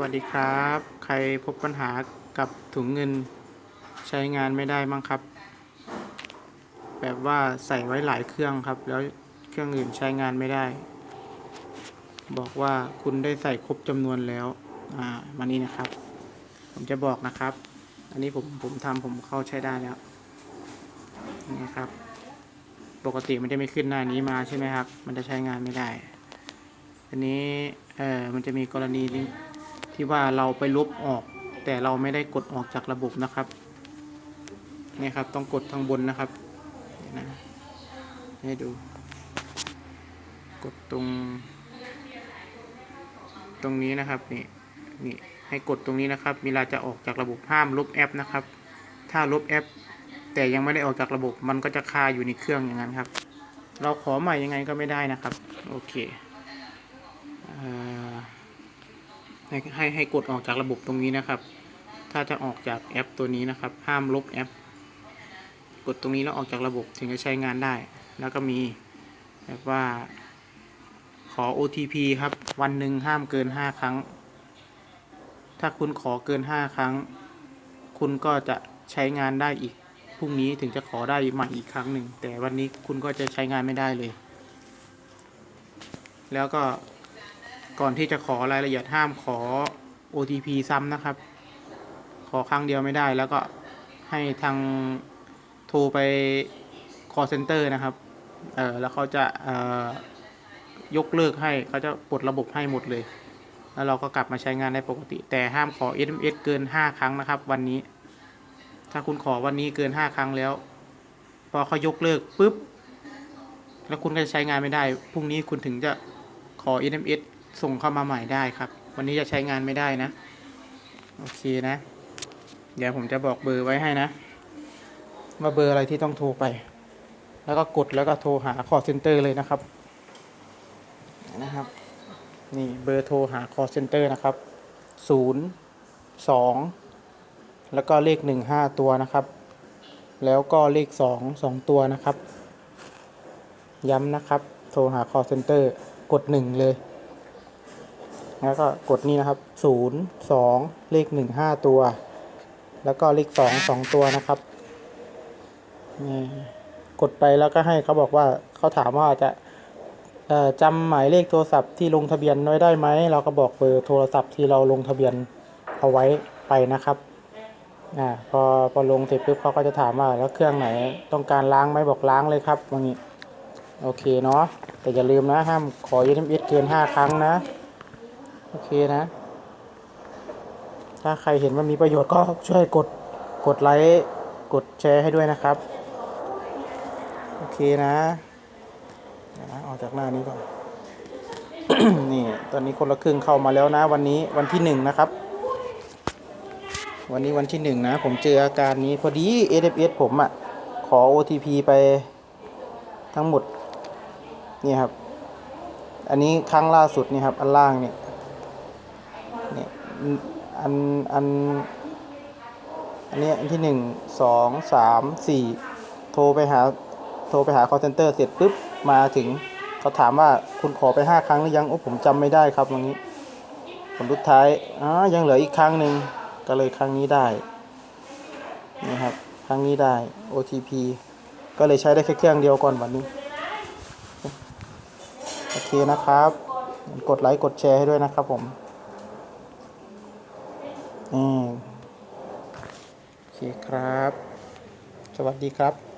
วัสดีครับ ใครพบปัญหากับถุงเงินใช้งานไม่ได้มั้งครับ แบบว่าใส่ไว้หลายเครื่องครับ แล้วเครื่องอื่นใช้งานไม่ได้ บอกว่าคุณได้ใส่ครบจำนวนแล้วอ่ามานี่นะครับ ผมจะบอกนะครับ อันนี้ผมผมทำผมเข้าใช้ได้แล้วนี่ครับ ปกติมันจะไม่ขึ้นหน้านี้มาใช่ไหมครับ มันจะใช้งานไม่ได้ อันนี้เออมันจะมีกรณี ที่ว่าเราไปลบออก แต่เราไม่ได้กดออกจากระบบนะครับนี่ครับต้องกดทางบนนะครับนะให้ดู กดตรง ตรงนี้นะครับนี่นี่ให้กดตรงนี้นะครับเวลาจะออกจากระบบห้ามลบแอปนะครับ ถ้าลบแอป แต่ยังไม่ได้ออกจากระบบมันก็จะคาอยู่ในเครื่องอย่างนั้นครับ เราขอใหม่ยังไงก็ไม่ได้นะครับ โอเคเอ่อ ให้ให้ให้กดออกจากระบบตรงนี้นะครับ ถ้าจะออกจากแอปตัวนี้นะครับ ห้ามลบแอป กดตรงนี้แล้วออกจากระบบถึงจะใช้งานได้ แล้วก็มีแบบว่า ขอ OTP ครับ วันหนึ่งห้ามเกิน 5 ครั้ง ถ้าคุณขอเกิน 5 ครั้ง คุณก็จะใช้งานได้อีกพรุ่งนี้ถึงจะขอได้ใหม่อีกครั้งหนึ่ง แต่วันนี้คุณก็จะใช้งานไม่ได้เลย แล้วก็ ก่อนที่จะขอรายละเอียดห้ามขอ OTP ซ้ำนะครับ ขอครั้งเดียวไม่ได้แล้วก็ให้ทางโทรไป call center นะครับ เออแล้วเขาจะเอ่อยกเลิกให้เขาจะปลดระบบให้หมดเลย แล้วเราก็กลับมาใช้งานได้ปกติ แต่ห้ามขอ SMS เกิน 5 ครั้งนะครับ วันนี้ ถ้าคุณขอวันนี้เกิน 5 ครั้งแล้ว พอเขายกเลิกปุ๊บ แล้วคุณก็จะใช้งานไม่ได้ พรุ่งนี้คุณถึงจะขอ SMS ส่งเข้ามาใหม่ได้ครับ วันนี้จะใช้งานไม่ได้นะ โอเคนะ เดี๋ยวผมจะบอกเบอร์ไว้ให้นะว่าเบอร์อะไรที่ต้องโทรไป แล้วก็กดแล้วก็โทรหา call center เลยนะครับ นะครับ นี่เบอร์โทรหา call center นะครับ0 2แล้วก็เลข1 5ตัวนะครับ แล้วก็เลข2 2ตัวนะครับ ย้ำนะครับ โทรหา call center กด1เลย แล้วก็กดนี่นะครับ 0 2 เลข 1 5 ตัว แล้วก็เลข 2 2 ตัวนะครับนี่กดไปแล้วก็ให้เขาบอกว่าเขาถามว่าจะจำหมายเลขโทรศัพท์ที่ลงทะเบียนไว้ได้ไหม เราก็บอกเบอร์โทรศัพท์ที่เราลงทะเบียนเอาไว้ไปนะครับอ่าพอพอลงเสร็จปุ๊บเขาก็จะถามว่าแล้วเครื่องไหนต้องการล้างไหมบอกล้างเลยครับอย่างนี้โอเคเนาะแต่อย่าลืมนะห้ามขอ SMS เกิน 5 ครั้งนะ โอเคนะ ถ้าใครเห็นว่ามีประโยชน์ก็ช่วยกดกดไลค์กดแชร์ให้ด้วยนะครับ โอเคนะนะออกจากหน้านี้ก่อน นี่ ตอนนี้คนละครึ่งเข้ามาแล้วนะ วันนี้วันที่หนึ่งนะครับ วันนี้วันที่หนึ่งนะ ผมเจออาการนี้พอดี SMS ผมอะ่ะ ขอ OTP ไปทั้งหมด นี่ครับ อันนี้ครั้งล่าสุดนี่ครับ อันล่างเนี่ย เนี่ยอันอันอันนี้อันที่หนึ่งสองสามสี่โทรไปหาโทรไปหา call center เสร็จปุ๊บมาถึงเขาถามว่าคุณขอไปห้าครั้งหรือยังโอ้ผมจำไม่ได้ครับตรงนี้ผลสุดท้ายอ๋อยังเหลืออีกครั้งหนึ่งก็เลยครั้งนี้ได้นี่ครับครั้งนี้ได้ OTP ก็เลยใช้ได้แค่เครื่องเดียวก่อนวันนี้โอเคนะครับ กดไลค์กดแชร์ให้ด้วยนะครับผม โอเคครับ สวัสดีครับ